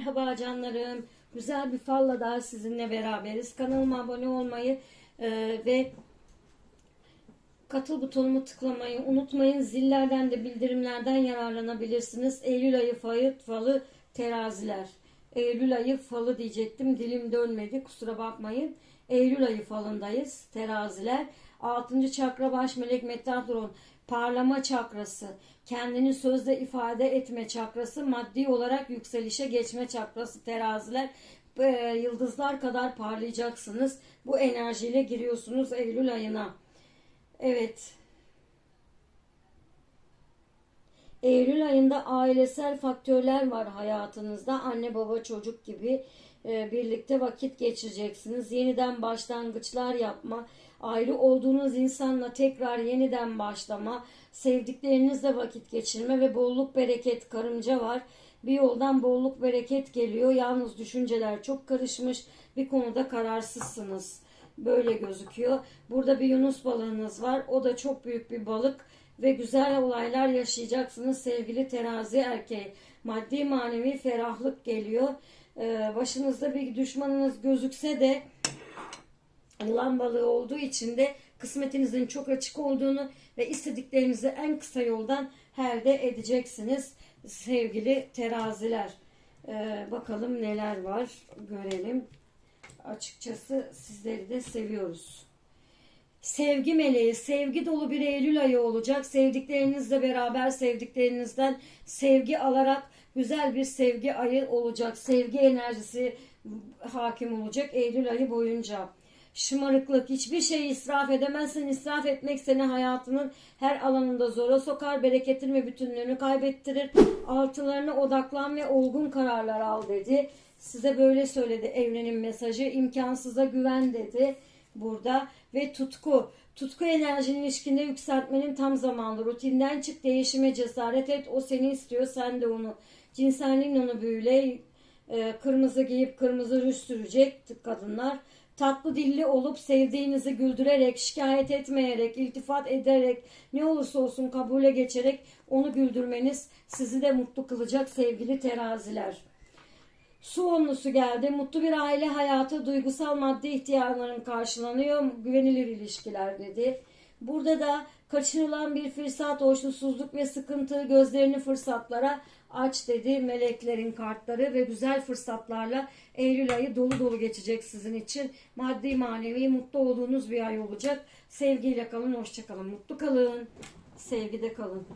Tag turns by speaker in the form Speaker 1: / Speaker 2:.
Speaker 1: Merhaba canlarım. Güzel bir falla daha sizinle beraberiz. Kanalıma abone olmayı e, ve katıl butonumu tıklamayı unutmayın. Zillerden de bildirimlerden yararlanabilirsiniz. Eylül ayı falı, teraziler. Eylül ayı falı diyecektim. Dilim dönmedi. Kusura bakmayın. Eylül ayı falındayız. Teraziler. 6. çakra baş melek Metatron. Parlama çakrası. Kendini sözle ifade etme çakrası. Maddi olarak yükselişe geçme çakrası. Teraziler. e, Yıldızlar kadar parlayacaksınız. Bu enerjiyle giriyorsunuz Eylül ayına. Evet. Eylül ayında ailesel faktörler var hayatınızda. Anne baba çocuk gibi e, birlikte vakit geçireceksiniz. Yeniden başlangıçlar yapma, ayrı olduğunuz insanla tekrar yeniden başlama, sevdiklerinizle vakit geçirme ve bolluk bereket karımca var. Bir yoldan bolluk bereket geliyor. Yalnız düşünceler çok karışmış. Bir konuda kararsızsınız. Böyle gözüküyor. Burada bir Yunus balığınız var. O da çok büyük bir balık ve güzel olaylar yaşayacaksınız sevgili terazi erkeği. Maddi manevi ferahlık geliyor. Ee, başınızda bir düşmanınız gözükse de yılan balığı olduğu için de kısmetinizin çok açık olduğunu ve istediklerinizi en kısa yoldan elde edeceksiniz sevgili teraziler. Ee, bakalım neler var görelim. Açıkçası sizleri de seviyoruz. Sevgi meleği, sevgi dolu bir Eylül ayı olacak. Sevdiklerinizle beraber sevdiklerinizden sevgi alarak güzel bir sevgi ayı olacak. Sevgi enerjisi hakim olacak Eylül ayı boyunca. Şımarıklık, hiçbir şeyi israf edemezsin. İsraf etmek seni hayatının her alanında zora sokar. Bereketin ve bütünlüğünü kaybettirir. Altılarına odaklan ve olgun kararlar al dedi. Size böyle söyledi evrenin mesajı. İmkansıza güven dedi burada ve tutku. Tutku enerjinin ilişkinde yükseltmenin tam zamanı. Rutinden çık, değişime cesaret et. O seni istiyor, sen de onu. Cinselliğin onu büyüle. Ee, kırmızı giyip kırmızı rüş sürecek kadınlar. Tatlı dilli olup sevdiğinizi güldürerek, şikayet etmeyerek, iltifat ederek, ne olursa olsun kabule geçerek onu güldürmeniz sizi de mutlu kılacak sevgili teraziler. Su onlusu geldi. Mutlu bir aile hayatı, duygusal maddi ihtiyaçların karşılanıyor. Güvenilir ilişkiler dedi. Burada da kaçırılan bir fırsat, hoşnutsuzluk ve sıkıntı gözlerini fırsatlara aç dedi meleklerin kartları ve güzel fırsatlarla Eylül ayı dolu dolu geçecek sizin için. Maddi manevi mutlu olduğunuz bir ay olacak. Sevgiyle kalın, hoşça kalın, mutlu kalın, sevgide kalın.